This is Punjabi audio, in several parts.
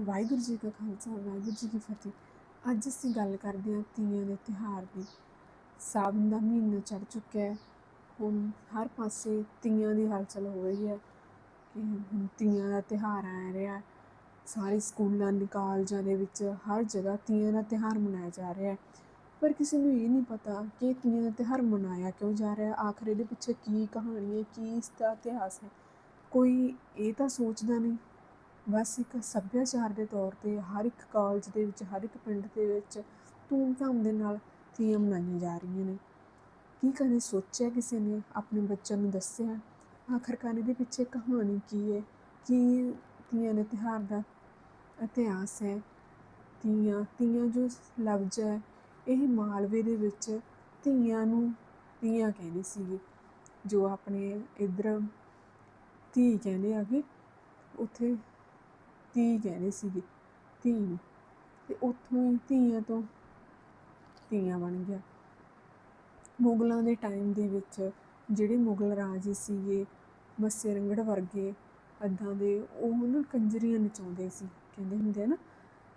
ਵਾਹਿਗੁਰੂ ਜੀ ਕਾ ਖਾਲਸਾ, ਵਾਹਿਗੁਰੂ ਜੀ ਕੀ ਫਤਿਹ। ਅੱਜ ਅਸੀਂ ਗੱਲ ਕਰਦੇ ਹਾਂ ਤੀਆਂ ਦੇ ਤਿਉਹਾਰ ਦੀ। ਸਾਵਣ ਦਾ ਮਹੀਨਾ ਚੜ ਚੁੱਕਿਆ ਹੈ। ਹੁਣ ਹਰ ਪਾਸੇ ਤੀਆਂ ਦੀ ਹਲਚਲ ਹੋ ਰਹੀ ਹੈ ਕਿ ਹੁਣ ਤੀਆਂ ਦਾ ਤਿਉਹਾਰ ਆ ਰਿਹਾ ਸਾਰੇ ਸਕੂਲਾਂ ਦੇ ਕਾਲਜਾਂ ਦੇ ਵਿੱਚ ਹਰ ਜਗ੍ਹਾ ਤੀਆਂ ਦਾ ਤਿਉਹਾਰ ਮਨਾਇਆ ਜਾ ਰਿਹਾ ਹੈ। ਪਰ ਕਿਸੇ ਨੂੰ ਇਹ ਨਹੀਂ ਪਤਾ ਕਿ ਤੀਆਂ ਦਾ ਤਿਉਹਾਰ ਮਨਾਇਆ ਕਿਉਂ ਜਾ ਰਿਹਾ ਆਖਰ ਇਹਦੇ ਪਿੱਛੇ ਕੀ ਕਹਾਣੀ ਹੈ, ਕੀ ਇਸ ਦਾ ਇਤਿਹਾਸ ਹੈ? ਕੋਈ ਇਹ ਤਾਂ ਸੋਚਦਾ ਨਹੀਂ। ਬਸ ਇੱਕ ਸੱਭਿਆਚਾਰ ਦੇ ਤੌਰ 'ਤੇ ਹਰ ਇੱਕ ਕਾਲਜ ਦੇ ਵਿੱਚ, ਹਰ ਇੱਕ ਪਿੰਡ ਦੇ ਵਿੱਚ ਧੂਮ-ਧਾਮ ਦੇ ਨਾਲ ਤੀਆਂ ਮਨਾਈਆਂ ਜਾ ਰਹੀਆਂ ਨੇ। ਕੀ ਕਦੇ ਸੋਚਿਆ ਕਿਸੇ ਨੇ, ਆਪਣੇ ਬੱਚਿਆਂ ਨੂੰ ਦੱਸਿਆ? ਆਖਰਕਾਰ ਇਹਦੇ ਪਿੱਛੇ ਕਹਾਣੀ ਕੀ ਹੈ ਕੀ ਤੀਆਂ ਦੇ ਤਿਉਹਾਰ ਦਾ ਇਤਿਹਾਸ ਹੈ? ਤੀਆਂ ਤੀਆਂ ਜੋ ਲਫ਼ਜ਼ ਹੈ, ਇਹ ਮਾਲਵੇ ਦੇ ਵਿੱਚ ਧੀਆਂ ਨੂੰ ਤੀਆਂ ਕਹਿੰਦੇ ਸੀਗੇ। ਜੋ ਆਪਣੇ ਇੱਧਰ ਧੀ ਕਹਿੰਦੇ ਆਗੇ ਉੱਥੇ ਧੀ ਕਹਿੰਦੇ ਸੀਗੇ, ਧੀ ਨੂੰ। ਤੇ ਉੱਥੋਂ ਹੀ ਧੀਆਂ ਤੋਂ ਧੀਆਂ ਬਣ ਗਿਆ। ਮੁਗਲਾਂ ਦੇ ਟਾਈਮ ਦੇ ਵਿੱਚ ਜਿਹੜੇ ਮੁਗਲ ਰਾਜ ਸੀਗੇ, ਮੱਸੇ ਰੰਗੜ ਵਰਗੇ ਅੱਦਾਂ ਦੇ, ਉਹ ਨਾ ਕੰਜਰੀਆਂ ਨਚਾਉਂਦੇ ਸੀ, ਕਹਿੰਦੇ ਹੁੰਦੇ ਆ ਨਾ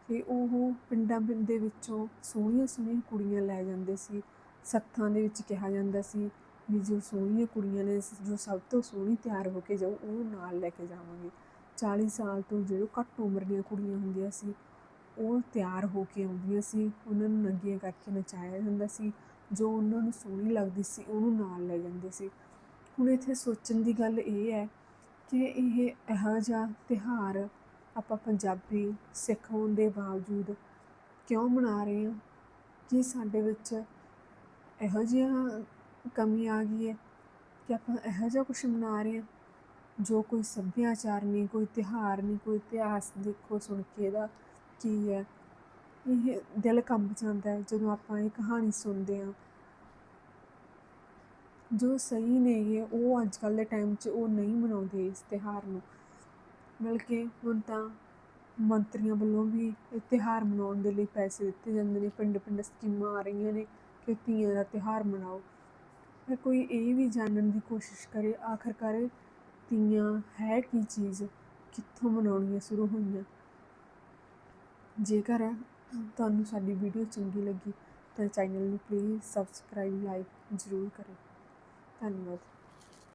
ਕਿ ਉਹ ਪਿੰਡਾਂ ਪਿੰਡ ਦੇ ਵਿੱਚੋਂ ਸੋਹਣੀਆਂ ਸੋਹਣੀਆਂ ਕੁੜੀਆਂ ਲੈ ਜਾਂਦੇ ਸੀ। ਸੱਥਾਂ ਦੇ ਵਿੱਚ ਕਿਹਾ ਜਾਂਦਾ ਸੀ ਵੀ ਜੋ ਸੋਹਣੀਆਂ ਕੁੜੀਆਂ ਨੇ, ਜੋ ਸਭ ਤੋਂ ਸੋਹਣੀ ਤਿਆਰ ਹੋ ਕੇ ਜਾਓ, ਉਹ ਨਾਲ ਲੈ ਕੇ ਜਾਵਾਂਗੇ। 40 ਸਾਲ ਤੋਂ ਜਿਹੜੇ ਘੱਟ ਉਮਰ ਦੀਆਂ ਕੁੜੀਆਂ ਹੁੰਦੀਆਂ ਸੀ, ਉਹ ਤਿਆਰ ਹੋ ਕੇ ਆਉਂਦੀਆਂ ਸੀ, ਉਹਨਾਂ ਨੂੰ ਨੰਗੀਆਂ ਕਰਕੇ ਨਚਾਇਆ ਜਾਂਦਾ ਸੀ, ਜੋ ਉਹਨਾਂ ਨੂੰ ਸੋਹਣੀ ਲੱਗਦੀ ਸੀ, ਉਹਨੂੰ ਨਾਲ ਲੈ ਜਾਂਦੇ ਸੀ। ਹੁਣ ਇੱਥੇ ਸੋਚਣ ਦੀ ਗੱਲ ਇਹ ਹੈ ਕਿ ਇਹ ਇਹੋ ਜਿਹਾ ਤਿਉਹਾਰ ਆਪਾਂ ਪੰਜਾਬੀ ਸਿੱਖ ਹੋਣ ਦੇ ਬਾਵਜੂਦ ਕਿਉਂ ਮਨਾ ਰਹੇ ਹਾਂ? ਕਿ ਸਾਡੇ ਵਿੱਚ ਇਹੋ ਜਿਹਾ ਕਮੀ ਆ ਗਈ ਹੈ ਕਿ ਆਪਾਂ ਇਹੋ ਜਿਹਾ ਕੁਛ ਮਨਾ ਰਹੇ ਹਾਂ? ਜੋ ਕੋਈ ਸੱਭਿਆਚਾਰ ਨਹੀਂ, ਕੋਈ ਤਿਉਹਾਰ ਨਹੀਂ, ਕੋਈ ਇਤਿਹਾਸ ਦੇਖੋ ਸੁਣ ਕੇ ਇਹਦਾ ਕੀ ਹੈ। ਇਹ ਦਿਲ ਕੰਬ ਜਾਂਦਾ ਹੈ ਜਦੋਂ ਆਪਾਂ ਇਹ ਕਹਾਣੀ ਸੁਣਦੇ ਹਾਂ। ਜੋ ਸਹੀ ਨੇਗੇ ਉਹ ਅੱਜ ਕੱਲ੍ਹ ਦੇ ਟਾਈਮ 'ਚ ਉਹ ਨਹੀਂ ਮਨਾਉਂਦੇ ਇਸ ਤਿਉਹਾਰ ਨੂੰ। ਬਲਕਿ ਹੁਣ ਤਾਂ ਮੰਤਰੀਆਂ ਵੱਲੋਂ ਵੀ ਇਹ ਤਿਉਹਾਰ ਮਨਾਉਣ ਦੇ ਲਈ ਪੈਸੇ ਦਿੱਤੇ ਜਾਂਦੇ ਨੇ ਪਿੰਡ ਪਿੰਡ ਸਕੀਮਾਂ ਆ ਰਹੀਆਂ ਨੇ ਕਿ ਤੀਆਂ ਦਾ ਤਿਉਹਾਰ ਮਨਾਓ। ਪਰ ਕੋਈ ਇਹ ਵੀ ਜਾਣਨ ਦੀ ਕੋਸ਼ਿਸ਼ ਕਰੇ, ਆਖਰਕਾਰ ਤੀਆਂ ਹੈ ਕੀ ਚੀਜ਼? ਕਿੱਥੋਂ ਮਨਾਉਣੀਆਂ ਸ਼ੁਰੂ ਹੋਈਆਂ? ਜੇਕਰ ਤੁਹਾਨੂੰ ਸਾਡੀ ਵੀਡੀਓ ਚੰਗੀ ਲੱਗੀ ਤਾਂ ਚੈਨਲ ਨੂੰ ਪਲੀਜ਼ ਸਬਸਕ੍ਰਾਈਬ ਲਾਈਕ ਜ਼ਰੂਰ ਕਰੋ ਧੰਨਵਾਦ।